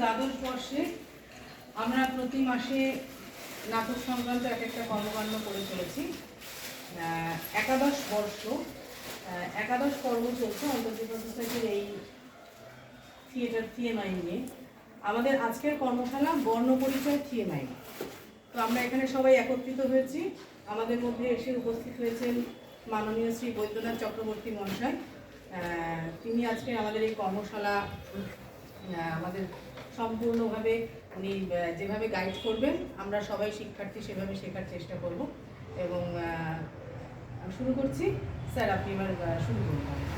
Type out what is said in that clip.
দ্বাদশ বর্ষে আমরা প্রতি মাসে নাটক সংক্রান্ত এক একটা কর্মকাণ্ড করে চলেছি। একাদশ বর্ষ। একাদশ পর্ব চলছে অন্তর্জীবন এই থিয়েটার, থিএমআই নিয়ে। আমাদের আজকের কর্মশালা বর্ণপরিচয় থিয়েমাই তো আমরা এখানে সবাই একত্রিত হয়েছি। আমাদের মধ্যে এসে উপস্থিত হয়েছেন মাননীয় শ্রী বৈদ্যনাথ চক্রবর্তী মহাশয়। তিনি আজকে আমাদের এই কর্মশালা আমাদের সম্পূর্ণভাবে উনি যেভাবে গাইড করবেন, আমরা সবাই শিক্ষার্থী সেভাবে শেখার চেষ্টা করব। এবং শুরু করছি। স্যার, আপনি এবার শুরু করুন।